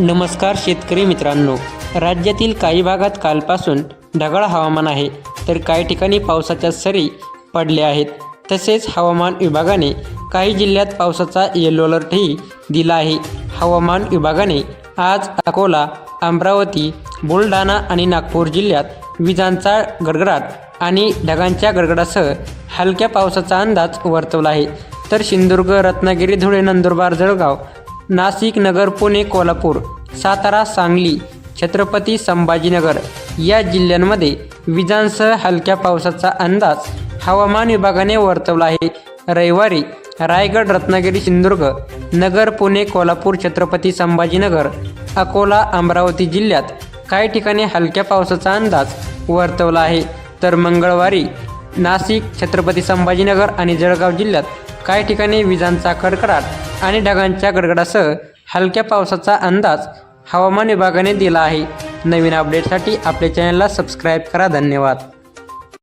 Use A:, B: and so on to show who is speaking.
A: नमस्कार शेतकरी मित्रांनो. राज्यातील काही भागात कालपासून ढगाळ हवामान आहे तर काही ठिकाणी पावसाच्या सरी पडल्या आहेत. तसेच हवामान विभागाने काही जिल्ह्यात पावसाचा येलो अलर्टही दिला आहे. हवामान विभागाने आज अकोला अमरावती बुलढाणा आणि नागपूर जिल्ह्यात विजांचा गडगडाट आणि ढगांच्या गडगडासह हलक्या पावसाचा अंदाज वर्तवला आहे. तर सिंधुदुर्ग रत्नागिरी धुळे नंदुरबार जळगाव नाशिक नगर पुणे कोल्हापूर सातारा सांगली छत्रपती संभाजीनगर या जिल्ह्यांमध्ये विजांसह हलक्या पावसाचा अंदाज हवामान विभागाने वर्तवला आहे. रविवारी रायगड रत्नागिरी सिंधुदुर्ग नगर पुणे कोल्हापूर छत्रपती संभाजीनगर अकोला अमरावती जिल्ह्यात काही ठिकाणी हलक्या पावसाचा अंदाज वर्तवला आहे. तर मंगळवारी नाशिक छत्रपती संभाजीनगर आणि जळगाव जिल्ह्यात काही ठिकाणी विजांचा कडकडाट आणि ढगांच्या गडगडासह हलक्या पावसाचा अंदाज हवामान विभागाने दिला आहे. नवीन अपडेटसाठी आपल्या चॅनलला सबस्क्राईब करा. धन्यवाद.